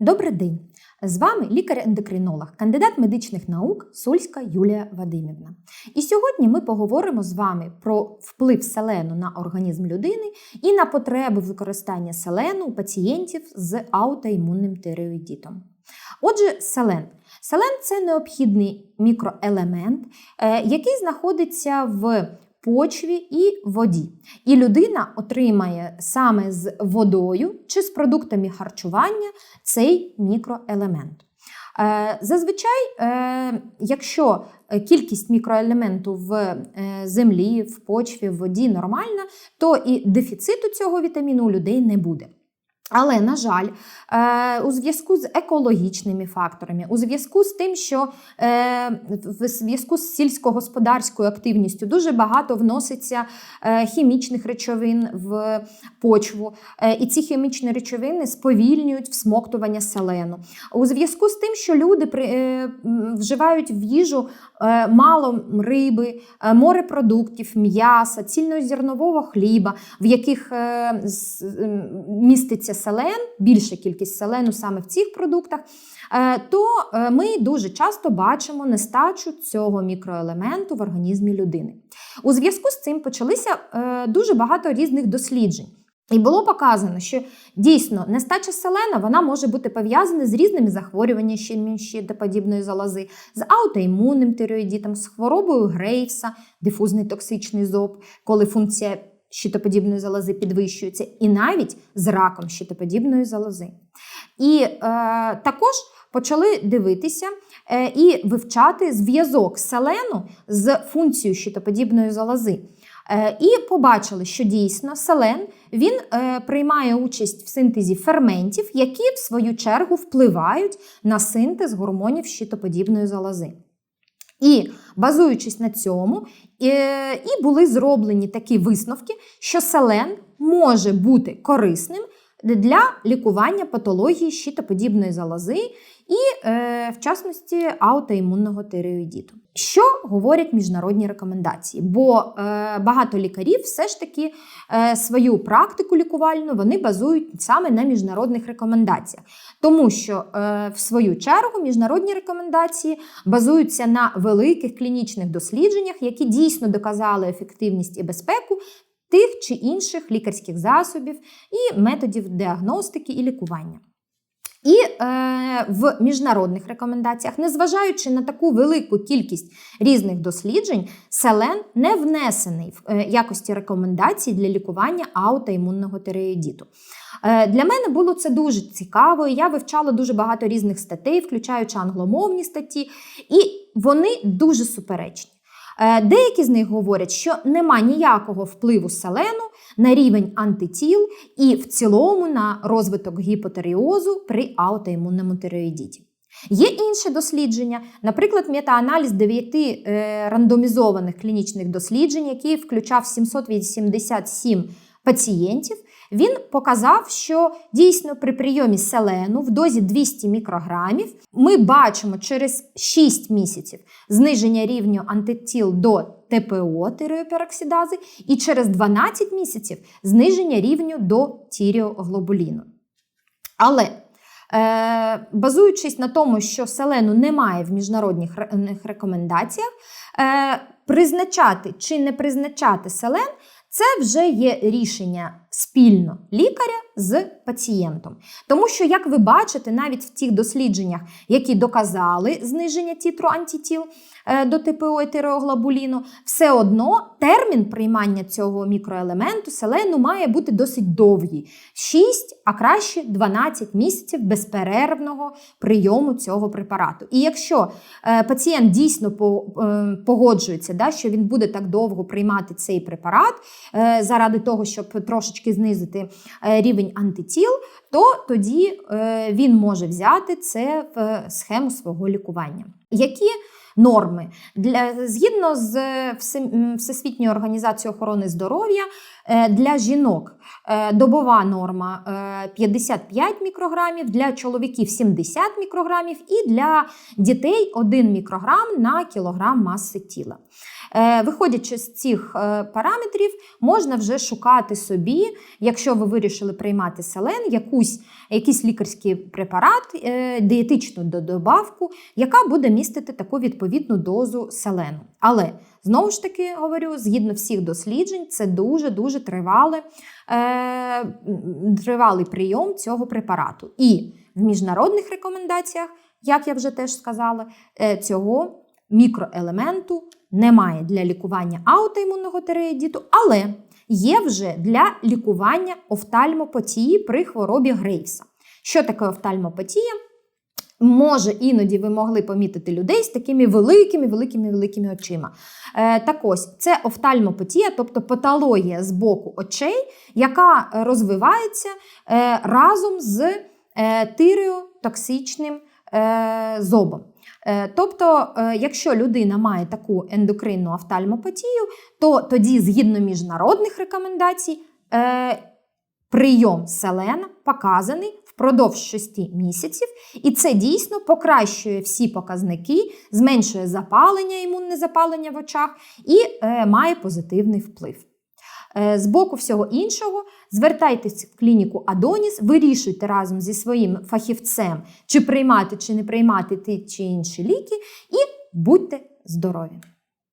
Добрий день! З вами лікар-ендокринолог, кандидат медичних наук Сульська Юлія Вадимівна. І сьогодні ми поговоримо з вами про вплив селену на організм людини і на потреби використання селену у пацієнтів з аутоімунним тиреоїдітом. Отже, селен. Селен це необхідний мікроелемент, е, який знаходиться в почві і воді. І людина отримає саме з водою чи з продуктами харчування цей мікроелемент. Е, Зазвичай, е, якщо кількість мікроелементу в е, землі, в почві, в воді нормальна, то і дефіциту цього вітаміну у людей не буде. Але, на жаль, е, у зв'язку з екологічними факторами, у зв'язку з тим, що е, в зв'язку з сільськогосподарською активністю дуже багато вноситься е, хімічних речовин в почву, і ці хімічні речовини сповільнюють всмоктування селену. У зв'язку з тим, що люди вживають в їжу мало риби, морепродуктів, м'яса, цільнозернового хліба, в яких міститься селен, більша кількість селену саме в цих продуктах, е, то е, ми дуже часто бачимо нестачу цього мікроелементу в організмі людини. У зв'язку з цим почалися е, дуже багато різних досліджень. І було показано, що дійсно нестача селена вона може бути пов'язана з різними захворюваннями щитоподібної залози, з аутоімунним тиреоїдітом, з хворобою Грейвса, дифузний токсичний зоб, коли функція щитоподібної залози підвищується, і навіть з раком щитоподібної залози. І е, також почали дивитися е, і вивчати зв'язок селену з функцією щитоподібної залози. Е, і побачили, що дійсно селен він е, приймає участь в синтезі ферментів, які в свою чергу впливають на синтез гормонів щитоподібної залози. І базуючись на цьому, е, і були зроблені такі висновки, що селен може бути корисним для лікування патології щитоподібної залози і, е, в частності, аутоімунного тиреоїдіту. Що говорять міжнародні рекомендації? Бо е, багато лікарів все ж таки е, свою практику лікувальну вони базують саме на міжнародних рекомендаціях, тому що е, в свою чергу міжнародні рекомендації базуються на великих клінічних дослідженнях, які дійсно доказали ефективність і безпеку. Тих чи інших лікарських засобів і методів діагностики і лікування. І е, в міжнародних рекомендаціях, незважаючи на таку велику кількість різних досліджень, селен не внесений в е, якості рекомендацій для лікування аутоімунного тиреоїдіту. Е, для мене було це дуже цікаво. Я вивчала дуже багато різних статей, включаючи англомовні статті, і вони дуже суперечні. Е, деякі з них говорять, що нема ніякого впливу селену на рівень антитіл і в цілому на розвиток гіпотеріозу при аутоімунному тиреоїдіті. Є інші дослідження, наприклад, метааналіз 9 е, рандомізованих клінічних досліджень, який включав 787 пацієнтів, він показав, що дійсно при прийомі селену в дозі 200 мікрограмів ми бачимо через 6 місяців зниження рівню антитіл до ТПО тиреопероксидази і через 12 місяців зниження рівню до тіріоглобуліну. Але е, базуючись на тому, що селену немає в міжнародних рекомендаціях, е, призначати чи не призначати селен це вже є рішення спільно лікаря з пацієнтом. Тому що, як ви бачите, навіть в тих дослідженнях, які доказали зниження тітру антитіл е, до ТПО і тиреоглобуліну, все одно термін приймання цього мікроелементу селену має бути досить довгий 6, а краще 12 місяців безперервного прийому цього препарату. І якщо е, пацієнт дійсно е, погоджується, що він буде так довго приймати цей препарат заради того, щоб трошечки трішки знизити е, рівень антитіл, то тоді е, він може взяти це в схему свого лікування. Які норми для згідно з Всесвітньою організацією охорони здоров'я е, для жінок е, добова норма е, 55 мікрограмів, для чоловіків 70 мікрограмів і для дітей 1 мікрограм на кілограм маси тіла. Е, Виходячи з цих е, параметрів, можна вже шукати собі, якщо ви вирішили приймати селен, якусь, якийсь лікарський препарат, е, дієтичну додавку, яка буде містити таку відповідну дозу селену. Але знову ж таки говорю, згідно всіх досліджень, це дуже-дуже тривале, е, тривалий прийом цього препарату. І в міжнародних рекомендаціях, як я вже теж сказала, е, цього мікроелементу немає для лікування аутоімунного тиреїдіту, але є вже для лікування офтальмопатії при хворобі Грейвса. Що таке офтальмопатія? Може, іноді ви могли помітити людей з такими великими, великими, великими очима. Е, так ось, це офтальмопатія, тобто патологія з боку очей, яка розвивається е, разом з е, тиреотоксичним е, зобом. Е, Тобто, е, якщо людина має таку ендокринну офтальмопатію, то тоді, згідно міжнародних рекомендацій, е, прийом селена показаний впродовж 6 місяців, і це дійсно покращує всі показники, зменшує запалення, імунне запалення в очах і е, має позитивний вплив. Е, З боку всього іншого, звертайтесь в клініку Адоніс, вирішуйте разом зі своїм фахівцем, чи приймати, чи не приймати ті чи інші ліки, і будьте здорові!